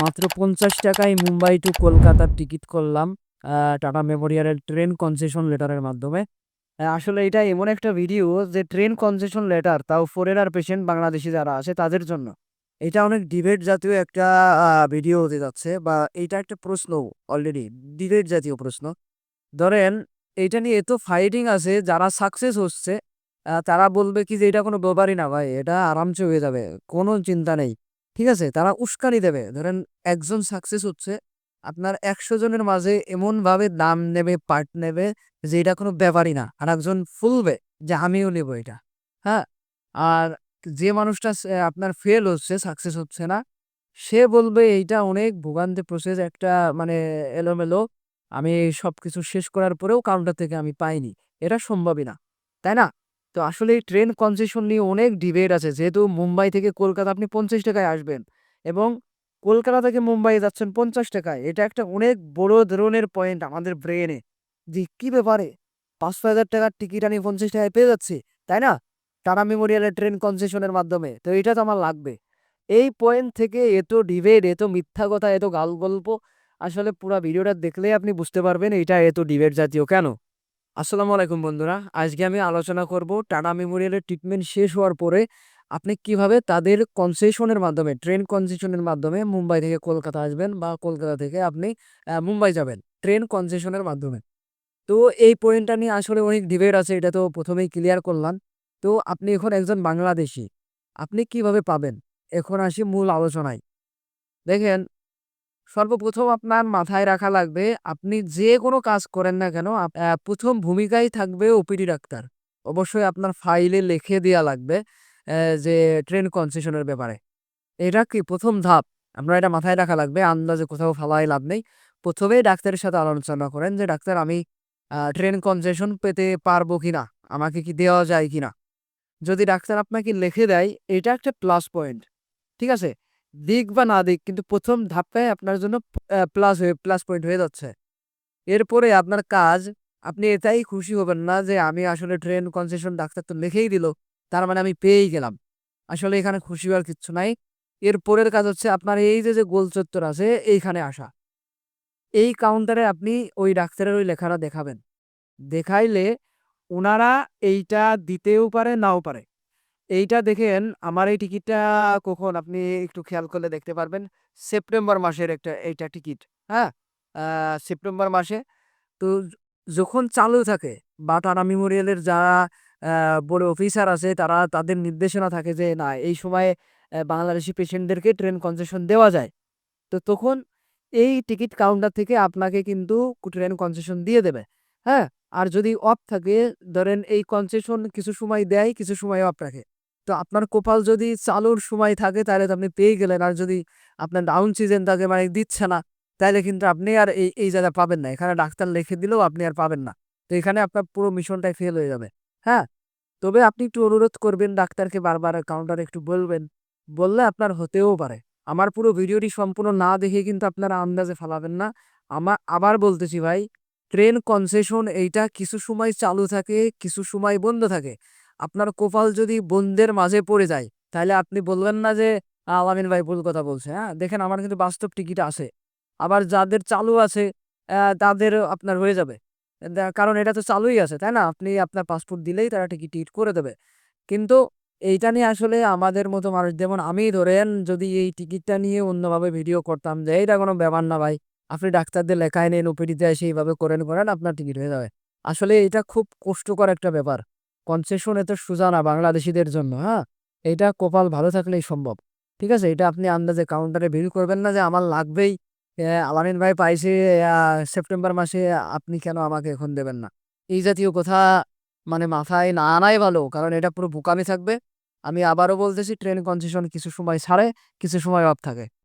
মাত্র পঞ্চাশ টাকায় মুম্বাই টু কলকাতার টিকিট করলাম টাটা মেমোরিয়ালের ট্রেন কনসেশন লেটারের মাধ্যমে। আসলে এটা এমন একটা ভিডিও যে ট্রেন কনসেশন লেটার, তাও ফরেনার পেশেন্ট বাংলাদেশি যারা আছে তাদের জন্য। এটা অনেক ডিবেট জাতীয় একটা ভিডিও হতে যাচ্ছে বা এটা একটা প্রশ্ন অলরেডি ডিবেট জাতীয় প্রশ্ন। ধরেন, এটা নিয়ে এত ফাইটিং আছে, যারা সাকসেস হচ্ছে তারা বলবে কি যে এটা কোনো ব্যাপারই না ভাই, এটা আরামসে হয়ে যাবে, কোনো চিন্তা নেই। ঠিক আছে? তারা উস্কানি দেবে। ধরেন একজন সাকসেস হচ্ছে, আপনার একশো জনের মাঝে এমন ভাবে দাম নেবে পার্ট নেবে যে এটা কোনো ব্যাপারই না। আর একজন ফুলবে যে আমিও নেব এটা। হ্যাঁ? আর যে মানুষটা আপনার ফেল হচ্ছে সাকসেস হচ্ছে না, সে বলবে এইটা অনেক ভোগান্তি প্রসেস একটা মানে এলোমেলো, আমি সবকিছু শেষ করার পরেও কাউন্টার থেকে আমি পাইনি। এটা সম্ভবই না। তাই না? তো আসলে ট্রেন কনসেশন নিয়ে অনেক ডিবেট আছে। যেহেতু মুম্বাই থেকে কলকাতা আপনি পঞ্চাশ টাকায় আসবেন এবং কলকাতা থেকে মুম্বাই যাচ্ছেন পঞ্চাশ টাকায়। এটা একটা অনেক বড় ধরনের পয়েন্ট আমাদের ব্রেনে যে কি ব্যাপারে? পাঁচ পাঁচশো হাজার টাকার টিকিট আমি পঞ্চাশ টাকায় পেয়ে যাচ্ছি, তাই না? টাটা মেমোরিয়ালের ট্রেন কনসেশনের মাধ্যমে। তো এটা তো আমার লাগবে। এই পয়েন্ট থেকে এত ডিবেট এত মিথ্যা কথা, এত গাল গল্প আসলে পুরো ভিডিওটা দেখলেই আপনি বুঝতে পারবেন এটা এত ডিবেট জাতীয় কেন? আসসালামু আলাইকুম বন্ধুরা, আজকে আমি আলোচনা করব টাটা মেমোরিয়ালের ট্রিটমেন্ট শেষ হওয়ার পরে আপনি কীভাবে তাদের কনসেশনের মাধ্যমে ট্রেন কনসেশনের মাধ্যমে মুম্বাই থেকে কলকাতা আসবেন বা কলকাতা থেকে আপনি মুম্বাই যাবেন ট্রেন কনসেশনের মাধ্যমে। তো এই পয়েন্টটা নিয়ে আসলে অনেক ডিবেট আছে, এটা তো প্রথমেই ক্লিয়ার করলাম। তো আপনি এখন একজন বাংলাদেশি, আপনি কীভাবে পাবেন? এখন আসি মূল আলোচনায়। দেখেন সর্বপ্রথম আপনার মাথায় রাখা লাগবে, আপনি যে কোনো কাজ করেন না কেন প্রথম ভূমিকায় থাকবে ওপিডি ডাক্তার। অবশ্যই আপনার ফাইলে লিখে দেওয়া লাগবে যে ট্রেন কনসেশনের ব্যাপারে। এটা কি প্রথম ধাপ? আপনার এটা মাথায় রাখা লাগবে, আন্দাজে কোথাও ফালাই লাভ নেই। প্রথমেই ডাক্তারের সাথে আলোচনা করেন যে, ডাক্তার, আমি ট্রেন কনসেশন পেতে পারব কিনা? আমাকে কি দেওয়া যায় কি না যদি ডাক্তার আপনাকে লিখে দেয়, এটা একটা প্লাস পয়েন্ট, ঠিক আছে? দিক বা না দিক, কিন্তু প্রথম ধাপে আপনার জন্য প্লাস হয়ে প্লাস পয়েন্ট হয়ে যাচ্ছে। এরপরে আপনার কাজ, আপনি এটাই খুশি হবেন না যে আমি আসলে ট্রেন কনসেশন ডাক্তার তো লিখেই দিল, তার মানে আমি পেয়েই গেলাম। আসলে এখানে খুশি হওয়ার কিচ্ছু নাই। এরপরের কাজ হচ্ছে আপনার এই যে যে গোল চত্বর আছে, এইখানে আসা। এই কাউন্টারে আপনি ওই ডাক্তারের ওই লেখাটা দেখাবেন। দেখাইলে ওনারা এইটা দিতেও পারে, নাও পারে। এইটা দেখেন, আমার এই টিকিটটা কখন আপনি একটু খেয়াল করলে দেখতে পারবেন। সেপ্টেম্বর মাসের একটা, এইটা টিকিট হ্যাঁ? সেপ্টেম্বর মাসে। তো যখন চালু থাকে বা টাটা মেমোরিয়ালের যারা বড় অফিসার আছে, তারা তাদের নির্দেশনা থাকে যে, না, এই সময়ে বাংলাদেশি পেশেন্টদেরকে ট্রেন কনসেশন দেওয়া যায়। তো তখন এই টিকিট কাউন্টার থেকে আপনাকে কিন্তু ট্রেন কনসেশন দিয়ে দেবে হ্যাঁ? আর যদি অফ থাকে, ধরেন এই কনসেশন কিছু সময় দেয়, কিছু সময় অফ রাখে। তো আপনার কপাল যদি চালুর সময় থাকে, তাহলে তো আপনি পেয়ে গেলেন। আর যদি আপনার ডাউন সিজন থাকে মানে দিচ্ছে না, তাহলে কিন্তু আপনি আর এই এই জায়গা পাবেন না। এখানে ডাক্তার লিখে দিলেও আপনি আর পাবেন না। তো এখানে আপনার পুরো মিশনটাই ফেল হয়ে যাবে। হ্যাঁ? তবে আপনি একটু অনুরোধ করবেন, ডাক্তারকে বারবার কাউন্টারে একটু বলবেন। বললে আপনার হতেও পারে। আমার পুরো ভিডিওটি সম্পূর্ণ না দেখে কিন্তু আপনারা আন্দাজে ফেলাবেন না। আমার আবার বলতেছি ভাই ট্রেন কনসেশন এইটা কিছু সময় চালু থাকে, কিছু সময় বন্ধ থাকে। আপনার কপাল যদি বন্ধের মাঝে পড়ে যায়, তাহলে আপনি বলবেন না যে আলামিন ভাই ভুল কথা বলছে। হ্যাঁ দেখেন আমার কিন্তু বাস্তব টিকিট আছে। আবার যাদের চালু আছে তাদের আপনার হয়ে যাবে। কারণ এটা তো চালুই আছে, তাই না? আপনি আপনার পাসপোর্ট দিলেই তারা টিকিট টিকিট করে দেবে। কিন্তু এইটা নিয়ে আসলে আমাদের মতো মানুষ, যেমন আমি ধরেন যদি এই টিকিটটা নিয়ে অন্যভাবে ভিডিও করতাম যে এটা কোনো ব্যাপার না ভাই, আপনি ডাক্তারদের লেখায় নেন, ওপিডিতে এসে এইভাবে করেন করেন, আপনার টিকিট হয়ে যাবে। আসলে এটা খুব কষ্টকর একটা ব্যাপার। কনসেশন এত সোজা না বাংলাদেশিদের জন্য হ্যাঁ? এটা কপাল ভালো থাকলেই সম্ভব, ঠিক আছে? এটা আপনি আন্দাজে কাউন্টারে ভিড় করবেন না যে আমার লাগবেই আলামিন ভাই পাইছে সেপ্টেম্বর মাসে, আপনি কেন আমাকে এখন দেবেন না? এই জাতীয় কথা মানে মাথায় না আনাই ভালো, কারণ এটা পুরো বোকামি থাকবে। আমি আবারও বলতেছি ট্রেন কনসেশন কিছু সময় ছাড়ে, কিছু সময় অফ থাকে।